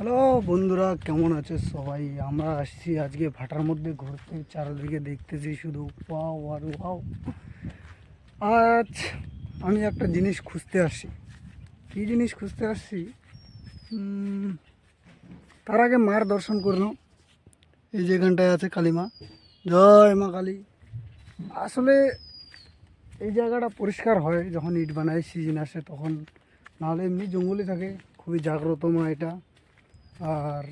Hello বন্ধুরা, কেমন আছে সবাই? আমরা আসছি আজকে ভাটার মধ্যে ঘুরতে, চারিদিকে দেখতেছি শুধু ওয়াও আর ওয়াও। আজ আমি একটা জিনিস খুঁজতে আসছি। কী জিনিস খুঁজতে আসছি? তার আগে মার দর্শন করল এই যেখানটায় আছে কালীমা। জয় মা কালী। আসলে এই জায়গাটা পরিষ্কার হয়, যখন ইট বানায়, সিজন আসে, তখন। নাহলে এমনি জঙ্গলে থাকে, খুবই জাগ্রত মা এটা। আর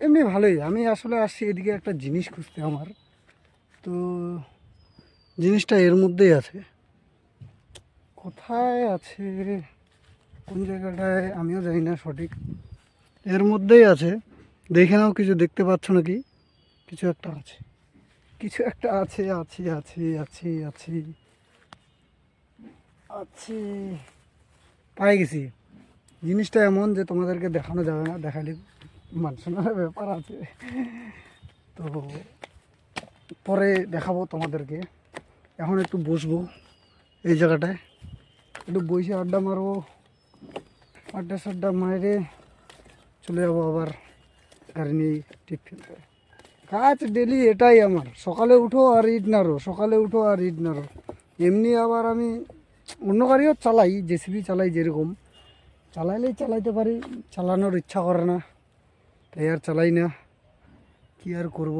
এমনি ভালোই। আমি আসলে আসছি এদিকে একটা জিনিস খুঁজতে আমার। তো জিনিসটা এর মধ্যেই আছে। কোথায় আছে? কোন জায়গাটায়? আমিও জানি না সঠিক। এর মধ্যেই আছে। দেখে নাও, কিছু দেখতে পাচ্ছ নাকি? কিছু একটা আছে। কিছু একটা আছে আছে আছে আছে আছে আছে। পাই গেছি। জিনিসটা এমন যে তোমাদেরকে দেখানো যাবে না, দেখালে মানসনার ব্যাপার আছে। তো পরে দেখাবো তোমাদেরকে। এখন একটু বসবো এই জায়গাটায়। একটু বসে আড্ডা মারবো। আড্ডা সাড্ডা মারে চলে যাব আবার গাড়ি নিয়ে টিপ ফেলতে কাজ ডেলি এটাই আমার। সকালে উঠো আর ইট নাড়ো, সকালে উঠো আর ইট নাড়ো। এমনি আবার আমি অন্য গাড়িও চালাই, জেসিবি চালাই যেরকম। চালাইলেই চালাইতে পারি চালানোর ইচ্ছা করে না। তাই আর চালাই না। কী আর করব?